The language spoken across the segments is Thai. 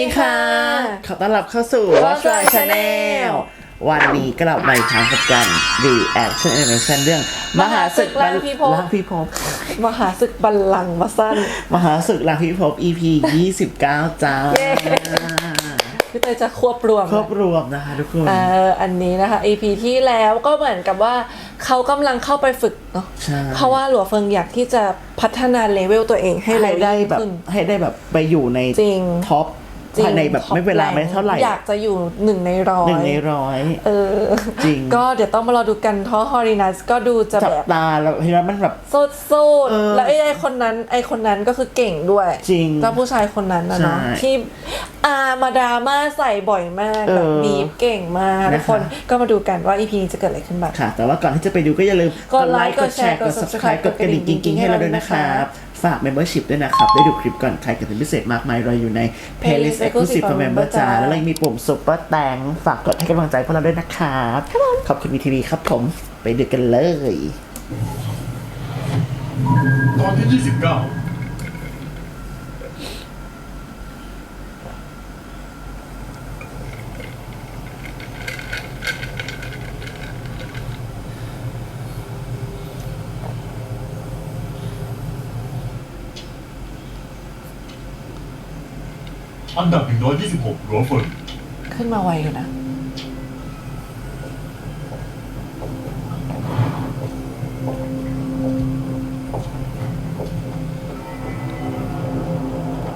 ดีค่ะ ขอต้อนรับเข้าสู่ Watch My Watch My Channel Channel วันนี้กลับมาอีกครั้งกับกัน Reaction Animation เรื่องมหาศึกล้างพิภพล้างพิภพมหาศึกบัลลังก์มาสั้น มหาศึกล้างพิภพ EP 29 จ้าเย้พี่เตยจะควบรวมครบรวมนะคะทุกคนเอ่ออันนี้นะคะ EP ที่แล้วก็เหมือนกับว่าเขากำลังเข้าไปฝึกเนาะใช่เพราะว่าหลัวเฟิงอยากที่จะพัฒนาเลเวลตัวเองให้ให้เร็วได้ยิ่งแบบขึ้นให้ได้แบบไปอยู่ในจริงท็อป จริงภายในแบบท็อปไม่เวลาแรงไม่เท่าไหร่ อยากจะอยู่หนึ่งในร้อยหนึ่งในร้อยเออจริง ก็เดี๋ยวต้องมารอดูกันเพราะฮอรินัสก็ดูจะจับแบบตาแล้วเห็นไหมมันแบบโซดโซดเออแล้วไอ้ไอ้คนนั้น ไอ้คนนั้นก็คือเก่งด้วย จริงเจ้าผู้ชายคนนั้นนะเนาะใช่ที่อามาดราม่าใส่บ่อยมากเออแบบบีบเก่งมากนะคะทุกคนก็มาดูกันว่าอีพีนี้จะเกิดอะไรขึ้นบ้างค่ะ แต่ว่าก่อนที่จะไปดูก็อย่าลืมกดไลค์กดแชร์กดกด subscribe subscribe กดกระดิ่งกดกระดิ่งกิ๊งๆให้เราด้วยนะครับ ฝาก membership ด้วยนะครับ ได้ดูคลิปก่อน ใครกันเป็นพิเศษมากมายรออยู่ใน playlist Playlist exclusive exclusive for for member member จ้าจ้าแล้วเรายังมีปุ่ม super แตงฝากกดให้กำลังใจพวกเราด้วยนะครับขอบคุณวีทีวีครับผม ไปดูกันเลย ตอนที่ 29 อันดับ 126หลัวเฟิงขึ้นมาไวอยู่นะ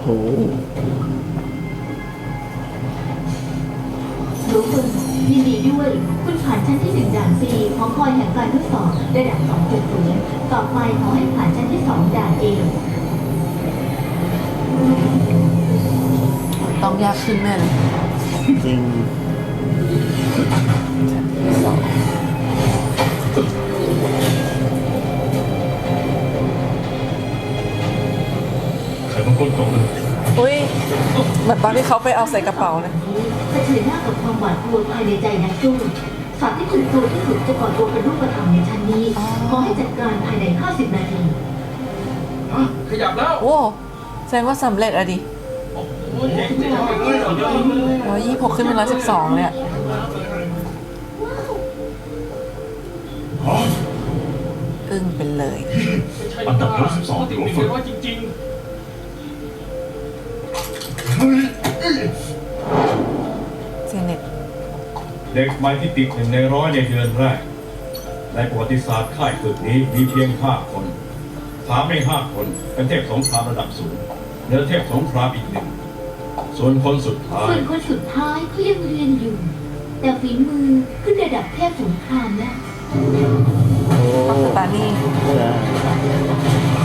โห รู้คุณยินดีด้วย คุณผ่านชั้นที่หนึ่งด่าน C ของคอยแห่งการทดสอบระดับ 2.0 ต่อไปขอให้ผ่านชั้นที่สองด่าน A ต้องยากขึ้นแน่เลยจริงไขมันก้นกล่องเลยอุ้ยเหมือนตอนที่เขาไปเอาใส่กระเป๋าเลยเผชิญหน้ากับความหวาดกลัวภายในใจนักสู้สัตว์ที่คุณกลัวที่สุดจะก่อตัวเป็นรูปธรรมในชั้นนี้ขอให้จัดการภายใน 50 นาทีขยับแล้ว โอ้แสดงว่าสำเร็จอะดิ ร้อยยี่หกขึ้นเป็นร้อยสิบสองเลยอะอึ้งเป็นเลย อันดับร้อยสิบสองหลัวหนึ่งเฟิเลงยว่าจริงเซเน็ตเด็กใหม่ที่ติดหนึ่งในร้อยในเดือนแรก ในประวัติศาสตร์ค่ายฝึกนี้มีเพียงห้าคนสามในห้าคนเป็นเทพสงครามระดับสูงเหนือเทพสงครามอีกหนึ่ง ส่วนคนสุดท้าย ส่วนคนสุดท้ายเขายังเรียนอยู่ แต่ฝีมือขึ้นระดับเทพสงครามแล้วปัตตานีใช่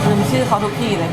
ลืมชื่อเขาทุกทีเลย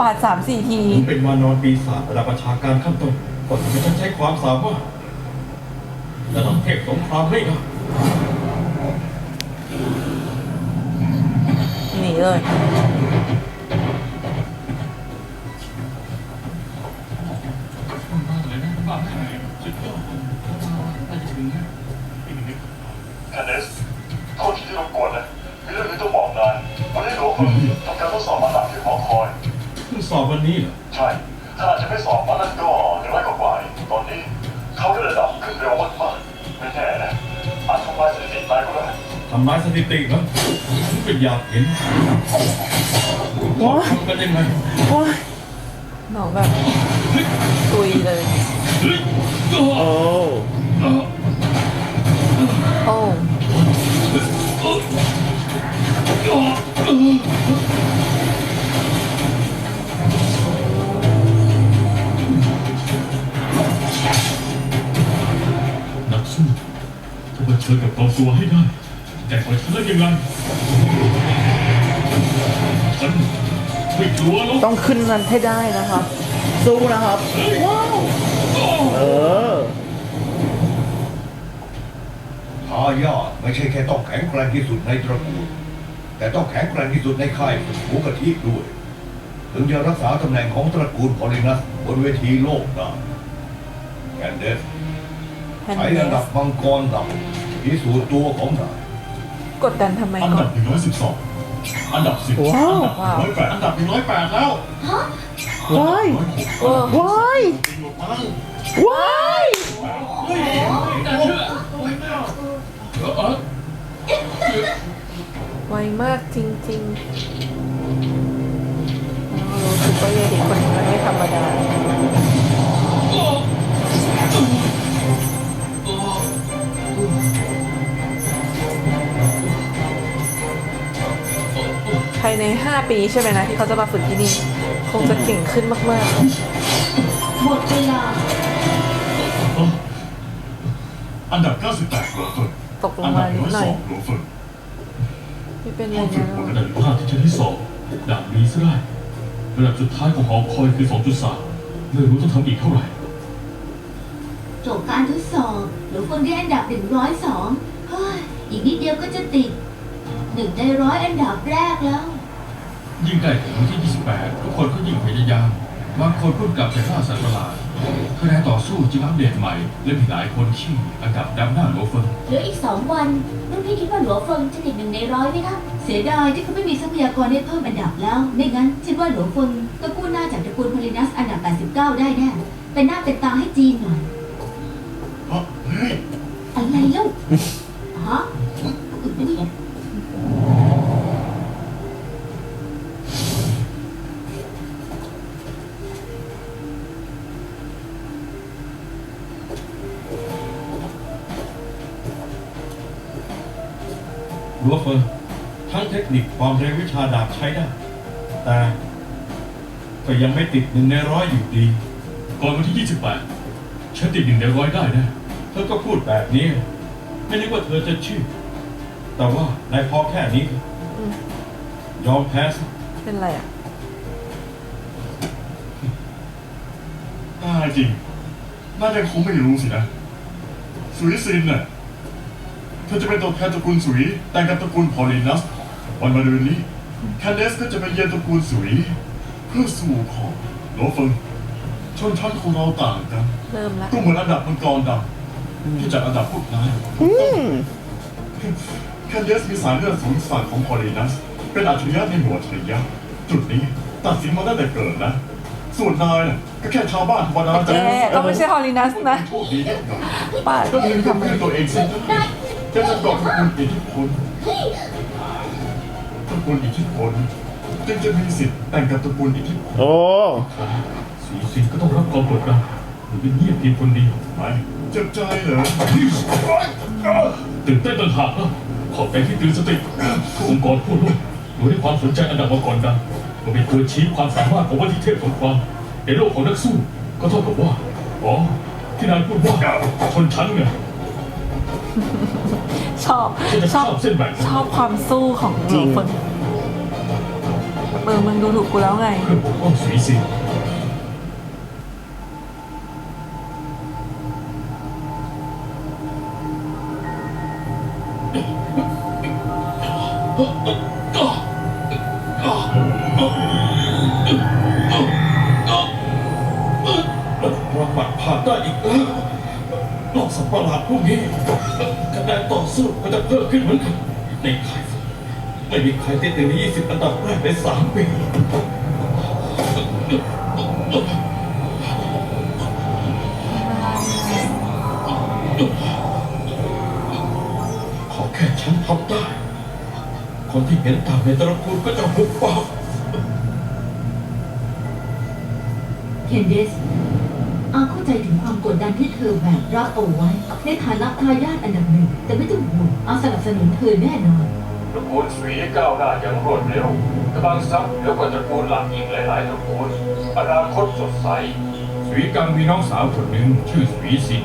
ปาดสามสี่ที ผมเป็นวานอนปีศาจระดับประชาการขั้นต้นก็ทำให้ฉันใช้ความสามารถระดับเทพสงครามไม่ได้หนีเลยแคนเนสโทษทีที่รบกวนนะมีเรื่องนี้ต้องบอกนายวันนี้หลวงเฟิงทำการทดสอบมาหนักที่หอคอยเพิ่ง สอบวันนี้เหรอใช่ถ้าอาจจะไม่สอบมานั่นก็อย่างไรก็กว่าตอนนี้เขาได้ระดับขึ้นเร็วมากๆไม่แน่นะอาจทำลายสถิตินายก็ได้ทำลายสถิติเหรอฉันเป็นอยากเห็นว่าทำกันยังไงโอ้ยน้องแบบตุยเลยโอ้โอ้ ต้องเผชิญกับความกลัวให้ได้ แต่ของฉันแล้วยังไงฉันไม่กลัวหรอกต้องขึ้นนั้นให้ได้นะครับฉสู้นะครับเออทายาทไม่ใช่แค่ต้องแข็งแกร่งที่สุดในตระกูล แต่ต้องแข็งแกร่งที่สุดในค่ายฝึกหมูกะทิด้วย ถึงจะรักษาตำแหน่งของตระกูลพอลินัสบนเวทีโลกได้แคนเดสแฮนใช้เนระดัสบมังกรดำ พิสูจน์ตัวของนายกดดันทำไมอันก่อดันบหนึ่งร้อยสิบสองอันดับสิบว้าวอันดับร้อยแปดอันดับหนึ่งร้อยแปดแล้วว้ายร้อยหกโอ้ว้ายจริงหรอมั้งว้ายเฮ้ยน่าเชื่อเออเออไวมากจริงๆอ๋อรู้สึกว่าเยเด็กคนนี้มันไม่ธรรมดา ภายใน 5 ปีใช่ไหมนะที่เขาจะมาฝึกที่นี่ คงจะเก่งขึ้นมาก หมดเวลาอันดับเก้าสิบแปดหลวงเฟินๆตกลอังนดัมาบนิร้ดอยหน่สออยงหลวงเฟินไม่เป็นไรห้องฝึกนะฝนระดับภาคที่ชั้นที่สองด่านนี้ซะได้ระดับสุดท้ายของหอคอยคือ 2.3ไม่รู้ต้องทำอีกเท่าไหร่ จบการทดสอบหรือคนได้อันดับ 102 เฮ้ย อีกนิดเดียวก็จะติดหนึ่งในร้อยอันดับแรกแล้ว ยิ่งใกล้ถึงวันที่ 28 ทุกคนก็ยิ่งพยายามบางคนเพิ่งกลับจากล่าสัตว์ประหลาดคะแนนต่อสู้จึงอัปเดตใหม่ และมีหลายคนที่อันดับดำหน้าหลวงเฟินเหลืออีกสองวันรุ่นพี่คิดว่าหลัวเฟิงจะติดหนึ่งในร้อยไหมคะเสียดายที่เขาไม่มีทรัพยากรให้เพิ่มอันดับแล้ว ไม่งั้นฉันว่าหลัวเฟิงก็กู้หน้าจากตระกูลพลินัสอันดับ 89 ได้แน่ เป็นหน้าเป็นตาให้จีนหน่อยเฮ้ยอะไรเล่า รัวเฟิงทั้งเทคนิคความเร็ววิชาดาบใช้ได้ แต่ก็ยังไม่ติดหนึ่งในร้อยอยู่ดีก่อนวันที่ 28 ฉันติดหนึ่งในร้อยได้นะ เธอก็พูดแบบนี้ ไม่นึกว่าเธอจะเชื่อ แต่ว่านายพอแค่นี้ยอมแพ้ซะเป็นไรอะตายจริง น่าจะคงไม่รู้สินะ สุยซินน่ะเธอจะเป็นตัวแทนตระกูลสุยแต่งกับตระกูลพอลินัสวันมะรืนนี้แคนเดสก็จะไปเยือนตระกูลสุยเพื่อสู่ขอโลเฟิงชนชั้นของเราต่างกันเริ่มละก็เหมือนอันดับมังกรดำที่จัดอันดับพวกนายอืมแคนเดสมีสายเลือดสูงสันของพอลินัส เป็นอัจฉริยะในหมวดอัจฉริยะจุดนี้ตัดสินมาตั้งแต่เกิดนะส่วนนายน่ะก็แค่ชาวบ้านธรรมดาแกก็ไม่ใช่ฮอลลีนัสนะโชคดีนิดหน่อยป้าก็ยืนกับเพื่อนตัวเองสิ จะจะเกาะตระกูลอิทธิพลตระกูลอิทธิพลจึงจะมีสิทธิ์แต่งกับตระกูลอิทธิพลโอ้สีสิงก็ต้องรับความกดดันหรือเป็นเงียบเพียงคนเดียวไหมเจ็บใจเหรอตื่นเต้นต่างหากนะขอบใจที่ตื่นสติองค์กรทั่วโลกดูให้ความสนใจอันดับมาก่อนดังมันเป็นตัวชี้ความสามารถของวัตถิเทพของความในโลกของนักสู้ ก็เท่ากับว่า อ๋อ ที่นายพูดว่าชนชั้นไง ชอบฉันจะชอบข้ามเส้นแบ่ง ชอบความสู้ของหลวงเฟิงเออมึงดูถูกกูแล้วไง เพื่อปกป้องสีสิงประมัดผ่านได้อีกแล้ว นอกสัตว์ประหลาดพวกนี้คะแนนต่อสู้ก็จะเพิ่มขึ้นเหมือนกันในค่ายไม่มีใครติดหนึ่งในยี่สิบอันดับแรกในสามปีขอแค่ฉันทำได้ คนที่เห็นต่างในตระกูลก็จะหุบปากเคนเดส เข้าใจถึงความกดดันที่เธอแบกรับเอาไว้ ในฐานะทายาทอันดับหนึ่ง แต่ไม่ต้องห่วงอาสนับสนุนเธอแน่นอนตระกูลสุยก้าวหน้าอย่างรวดเร็วกำลังทรัพย์เหนือกว่าตระกูลหลักอีกหลาย ๆ ตระกูลอนาคตสดใสสวีกังมีน้องสาวคนหนึ่งชื่อสวีสิง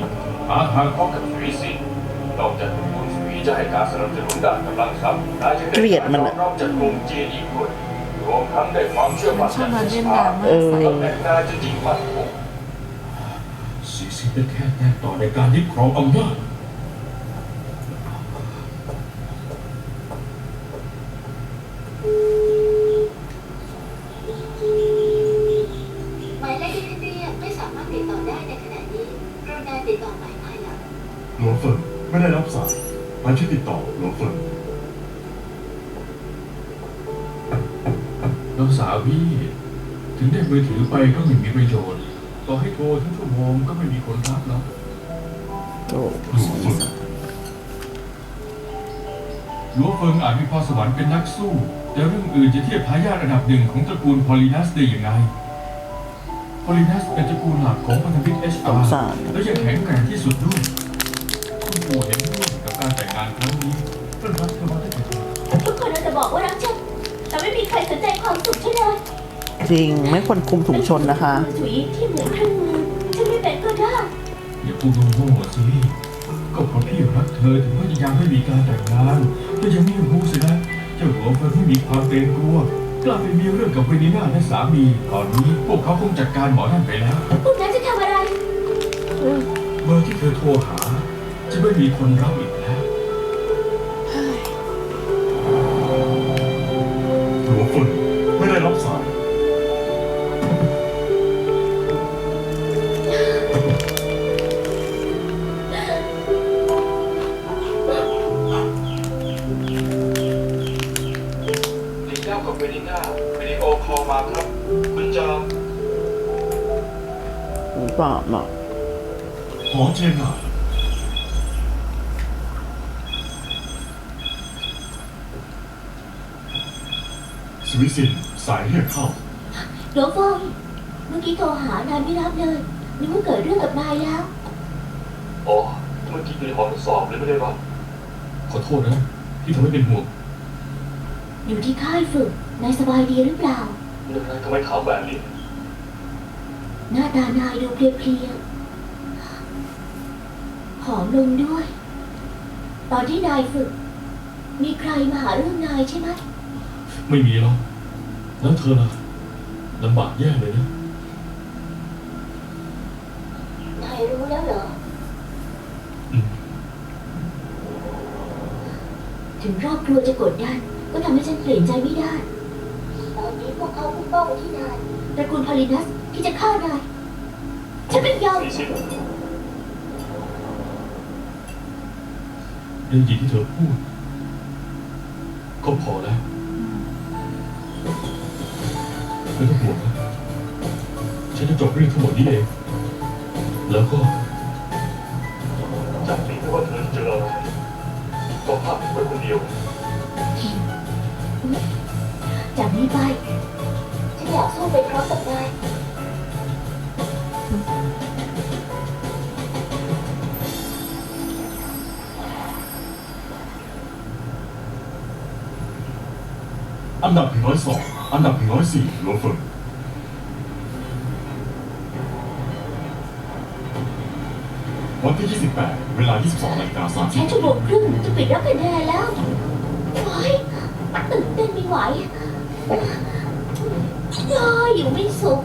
หาทางพบกับสุยสินนอกจากตระกูลสุยจะให้การสนับสนุนด้านกำลังทรัพย์นายจะได้เกลียดมันยออะมรับจากกลุ่มจีนอีกด้วยรวมทั้งได้ความเชื่อมั่นชอบมาเล่นดราม่าเออใส่ตำแหน่งนายจะยิ่งมั่นคง สีสินเป็นแค่แต้มต่อในการยึดครองอำนาจหมายเลขที่ท่านเรียกไม่สามารถติดต่อได้ในขณะนี้กรุณาติดต่อหมายภายหลัง หลวงเฟิงไม่ได้รับสายหมายชื่อติดต่อหลวงเฟิงน้องสาวพี่ ถึงได้มือถือไปก็ไม่มีประโยชน์ ต่อให้โทรทั้งชั่วโมงก็ไม่มีคนรับแล้วโอ้หลวงเฟิงหลวงเฟิงอาจมีพรสวรรค์เป็นนักสู้ แต่เรื่องอื่นจะเทียบทายาทอันดับหนึ่งของตระกูลพอลินัสได้ยังไงพอลินัสเป็นตระกูลหลักของพันธมิตรเอชสอางสารและยังแข็งแกร่งที่สุดด้วยคุณปู่เห็นด้วยกับการแต่งงานครั้งนี้เพื่อนรักเธอมาได้แต่เด็กทุกคนเราจะบอกว่ารักฉันแต่ไม่มีใครสนใจความสุขฉันเลย จริงไม่ควรคุมถุงชนนะคะถุยที่เหมือนเครื่องมือฉันไม่เป็นก็ได้อย่าพูดโง่ๆสิก็เพราะพี่รักเธอถึงพยายามไม่มีการแต่งงานก็ยังไม่รู้สินะเจ้าหลวงเฟิงไม่มีความเกรงกลัวกล้าไปมีเรื่องกับเวนิน่าและสามีตอนนี้พวกเขาคงจัดการหมอนั่นไปแล้วพวกนั้นจะทำอะไรเบอร์ที่เธอโทรหา จะไม่มีคนรับอีก หลวงฟงเมื่อกี้โทรหานายไม่รับเลยนึกว่าเกิดเรื่องกับนายแล้ว อ๋อเมื่อกี้อยู่ในห้องทดสอบเลยไม่ได้รับขอโทษนะ ที่ทำให้เป็นห่วงอยู่ที่ค่ายฝึกนายสบายดีหรือเปล่าเรื่องอะไรทำไมถามแบบนี้หน้าตานายดูเพลียๆผอมลงด้วย ตอนที่นายฝึก มีใครมาหาเรื่องนายใช่ไหม ไม่มีหรอกแล้วเธอล่ะ ลำบากแย่เลยนะ นายรู้แล้วเหรออืมถึงครอบครัวจะกดดัน ก็ทำให้ฉันเปลี่ยนใจไม่ได้ตอนนี้พวกเขาพุ่งเป้าไปที่นายตระกูลพาลินัสที่จะฆ่านาย ฉันไม่ยอมสี่สิบได้ยินที่เธอพูด ก็พอแล้ว ไม่ต้องห่วงนะฉันจะจบเรื่องทั้งหมดนี้เอง แล้วก็จากนี้ไม่ว่าเธอจะเจออะไรก็พักไว้คนเดียว จากนี้ไปฉันอยากสู้ไปพร้อมกับนายอันดับ102อั นดับ104หลวงเฟิงวันที่ 28 เวลา 22นาฬิกาแค่ชั่วโมงครึ่งจะปิดรับคะแนนแล้วโอ้ยตื่นเต้นไม่ไหวย่ออยู่ไม่สุข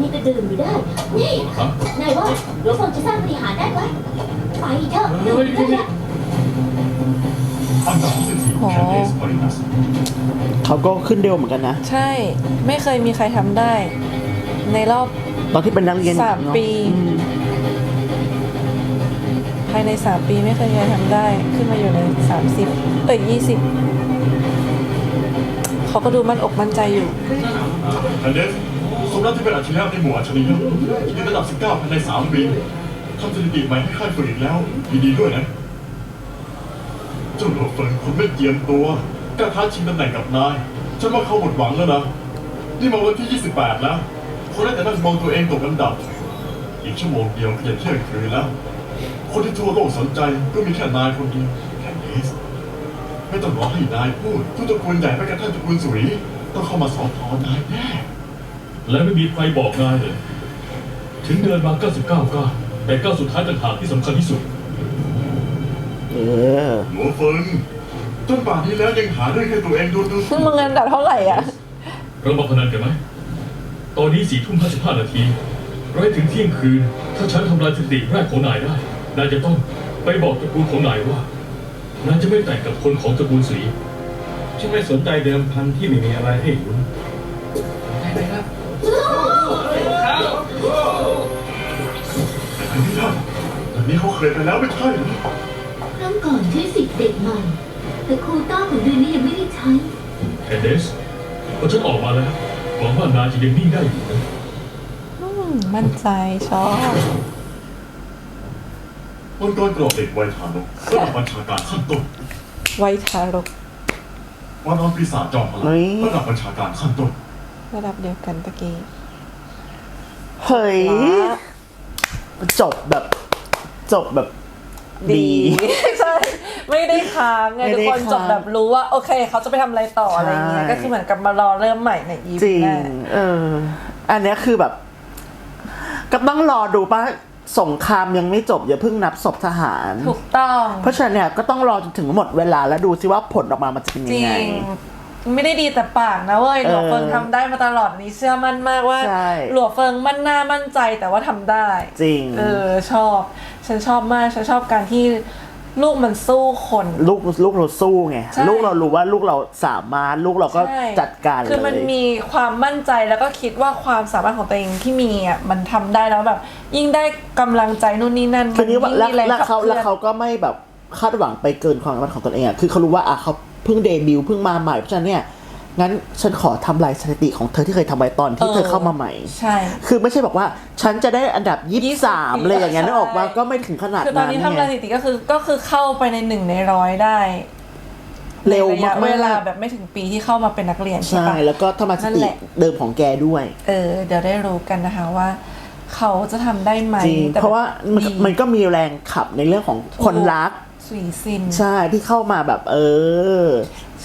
นี่ก็ดื่มอยู่ได้ นี่ฮะนายว่าหลวงพ่อจะสร้างปฏิหารย์ได้ไหมไปเถอะเฮ้ยนั่นแหละ30อันดับ24แคนเดสพอลินัส เขาก็ขึ้นเร็วเหมือนกันนะ ใช่ไม่เคยมีใครทำได้ ในรอบ ตอนที่เป็นนักเรียนสามเนอะปี อืมภายในสามปีไม่เคยมีใครทำได้ ขึ้นมาอยู่ในสามสิบเอ้ยยี่สิบเขาก็ดูมั่นอกมั่นใจอยู่แคนเดสสมรับที่เป็นอัจฉริยะในหมู่อัจฉริยะยืนระดับ 19ภายใน3ปีทำสถิติใหม่ให้ค่ายฝึกอีกแล้วยินดีด้วยนะ เจ้าหลวงเฟิงคุณไม่เจียมตัว กล้าท้าชิงตำแหน่งกับนายฉันว่าเขาหมดหวังแล้วนะ นี่มาวันที่ 28 แล้วคนได้แต่นั่งมองตัวเองตกอันดับ อีกชั่วโมงเดียวก็จะเที่ยงคืนแล้ว คนที่ทั่วโลกสนใจก็มีแค่นายคนเดียวแค่นี้ไม่ต้องรอให้นายพูดทุกตระกูลใหญ่ไปกระทั่งตระกูลสุรีต้องเข้ามาสอนทอนายแน่ และไม่มีใครบอกนายเลย ถึงเดินมา99ก้าวแต่ก้าวสุดท้ายต่างหากที่สำคัญที่สุด เออหลวงเฟิง จนป่านนี้แล้วยังหาเรื่องให้ตัวเองโดนดูถูกมึงเงินดับเท่าไหร่อะ เรามาพนันกันไหม ตอนนี้สี่ทุ่มห้าสิบห้านาทีร้อยถึงเที่ยงคืน ถ้าฉันทำลายสถิติแรกของนายได้ นายจะต้องไปบอกตระกูลของนายว่า นายจะไม่แต่งกับคนของตระกูลสีฉันไม่สนใจเดิมพันที่ไม่มีอะไรให้ลุ้นได้ไหมครับอันนี้ได้แบบนี้เขาเคยไปแล้วไม่ใช่เหรอ ครั้งก่อนใช้สิทธิ์เด็กใหม่ แต่โควต้าของเดือนนี้ยังไม่ได้ใช้แอนเดสพอฉันออกมาแล้วหวังว่านายจะยังนิ่งได้อยู่นะอืมมั่นใจชอบบนกรกรอบเด็กวัยทารกระดับบัญชาการขั้นต้นไวทารกวันออนปีศาจจอมพลังเฮ้ย ระดับบัญชาการขั้นต้นระดับเดียวกันตะกี้เฮ้ยจบแบบ จบแบบดี ใช่ ไม่ได้ค้างไงไม่ทุกได้คนค้างจบแบบรู้ว่า โอเค เขาจะไปทำอะไรต่ออะไรเงี้ยใช่ก็คือเหมือนกับมารอเริ่มใหม่ในอีจริพีงหน้าเออ อันเนี้ยคือแบบ ก็ต้องรอดูป่ะสงครามยังไม่จบ อย่าเพิ่งนับศพทหาร ถูกต้อง เพราะฉะนั้นเนี่ยก็ต้องรอจนถึงหมดเวลาแล้วดูซิว่าผลออกมามันจะเป็นจยังริไง ง ไม่ได้ดีแต่ปากนะเว้ย เออหลวงเฟิงทำได้มาตลอดนี้เชื่อมั่นมากว่า ใช่ หลวงเฟิงมั่นหน้ามั่นใจแต่ว่าทำได้ จริง เออชอบ ฉันชอบมาก ฉันชอบการที่ ลูกมันสู้คน ลูกลูกเราสู้ไงใช่ ลูกเรารู้ว่าลูกเราสามารถลูกเราก็ใช่จัดการเลยคือมันมีความมั่นใจแล้วก็คิดว่าความสามารถของตัวเองที่มีอะมันทำได้แล้วแบบ ยิ่งได้กำลังใจนู่นนี่นั่นคือนี้ว่ายิ่งแล้วมีแรงแล้วขับเขาเคลื่แล้วอนเขาก็ไม่แบบคาดหวังไปเกินความสามารถของตนเองอะคือเขารู้ว่าอะเขาเพิ่งเดบิวต์เพิ่งมาใหม่เพราะฉะนั้นเนี่ย งั้นฉันขอทำลายสถิติของเธอที่เคยทำไว้ตอนที่เธอเข้ามาใหม่ ใช่ คือไม่ใช่บอกว่าฉันจะได้อันดับยี่สิบสามเลยอย่างเงี้ยนึกออกว่าใช่ก็ไม่ถึงขนาดคือตอนนั้นนี้ไงทำสถิติก็คือก็คือเข้าไปในหนึ่งในร้อยได้เร็วในะยะมากเวลาๆแบบไม่ถึงปีที่เข้ามาเป็นนักเรียนใช่ใช่ปะแล้วก็ทำลายสถินั่นติแหละเดิมของแกด้วย เออ เดี๋ยวได้รู้กันนะคะว่า เขาจะทำได้ไหมจริงแต่เพราะว่ามันดีมันก็มีแรงขับในเรื่องของคนรัก สุยซิน ใช่ที่เข้ามาแบบเออ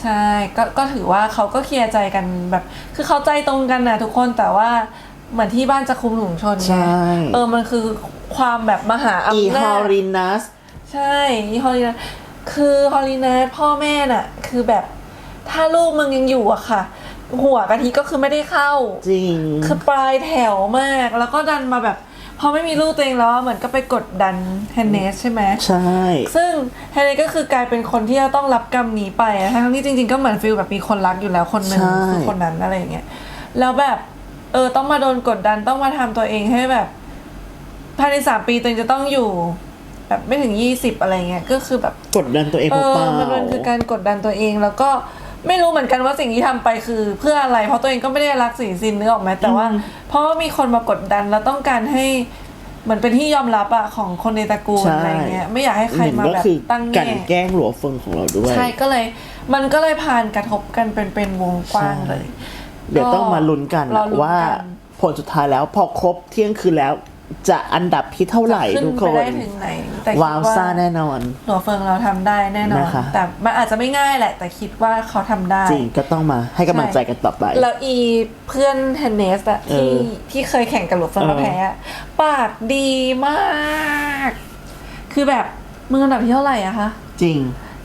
ใช่ก็ก็ถือว่าเขาก็เคลียร์ใจกันแบบ คือเขาใจตรงกันนะทุกคนแต่ว่าเหมือนที่บ้านจะคุมถุงชนไงใช่ เออมันคือความแบบมหาอีอำฮนาอจ รินัส ใช่อีฮอลลีนัสคือฮอลลีนัสพ่อแม่น่ะ คือแบบถ้าลูกมึงยังอยู่อะค่ะ หัวกะทิก็คือไม่ได้เข้า จริง คือปลายแถวมาก แล้วก็ดันมาแบบ พอไม่มีลูกตัวเองแล้วเหมือนก็ไปกดดันแฮนเนสใช่ไหมใช่ ซึ่งแฮนเนสก็คือกลายเป็นคนที่จะต้องรับกรรมนี้ไปอะทั้งที่จริง ๆ ก็เหมือนฟิลแบบมีคนรักอยู่แล้วคนหนึ่งใช่คือคนนั้นอะไรอย่างเงี้ยแล้วแบบเออต้องมาโดนกดดันต้องมาทำตัวเองให้แบบภายในสามปีตัวเองจะต้องอยู่ แบบไม่ถึงยี่สิบอะไรเงี้ยก็คือแบบกดดันตัวเองเอเปอล่ามันมันคือการกดดันตัวเองแล้วก็ ไม่รู้เหมือนกันว่าสิ่งที่ทำไปคือ เพื่ออะไร เพราะตัวเองก็ไม่ได้รักสีซินนึกออกไหมแต่ว่า เพราะว่ามีคนมากดดันแล้วต้องการให้เหมือนเป็นที่ยอมรับอะของคนในตระกูลใช่อะไรเงี้ยไม่อยากให้ใครหนึ่งมาก็แบบคือตั้งกลันแง่แกล้งหลัวเฟิงของเราด้วย ใช่ก็เลย มันก็เลยผ่านกระทบกันเป็นเป็นวงกว้างเลย เดี๋ยวต้องมาลุ้นกันรอลุ้นว่ากันผลสุดท้ายแล้วพอครบเที่ยงคืนแล้ว จะอันดับที่เท่าไหร่ขึ้นทุกไปคนได้ถึงไหนแต่คิดว้าวซ่าแน่นอนหลัวเฟิงเราทำได้แน่นอน นะคะ แต่มันอาจจะไม่ง่ายแหละ แต่คิดว่าเขาทำได้ จริงก็ต้องมาให้กำลังใจกันต่อไป แล้วอีเพื่อนเทนเนสอะที่เออที่เคยแข่งกับหลุดเฟิร์นเออ แล้วแพ้อะปากดีมาก คือแบบมึงอันดับที่เท่าไหร่อะคะ จริง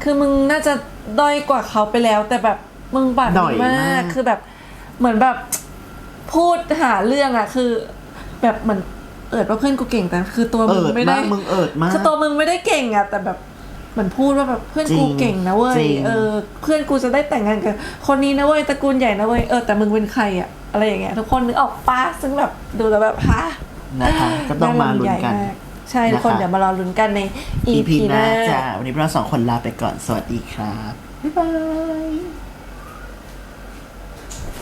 คือมึงน่าจะด้อยกว่าเขาไปแล้ว แต่แบบมึงปากด้ดีอยมามาก ก คือแบบเหมือนแบบ พูดหาเรื่องอะคือ แบบเหมือน เอิดว่าเพื่อนกูเก่งแต่คือตัวมึเอิงดไม่มาได้กมึงเอิดมากคือตัวมึงไม่ได้เก่งอะแต่แบบเหมือนพูดว่าแบบเพื่อนจริกูงเก่งนะเว้จยริงเออเพื่อนกูจะได้แต่งงานกับคนนี้นะเว้ยตระกูลใหญ่นะเว้ยเออแต่มึงเป็นใครอะอะไรอย่างเงี้ยทุกคนนึกออกปะซึ่งแบบดูแล้วแบบฮะนะคะก็ต้องมาลุ้นกันใหญ่มากใช่ทุกคนนะคะเดี๋ยวมารอลุ้นกันใน EP EP หหน้าน้าจ้าวันนี้พวกเราสองคนลาไปก่อนสวัสดีครับบ๊ายบาย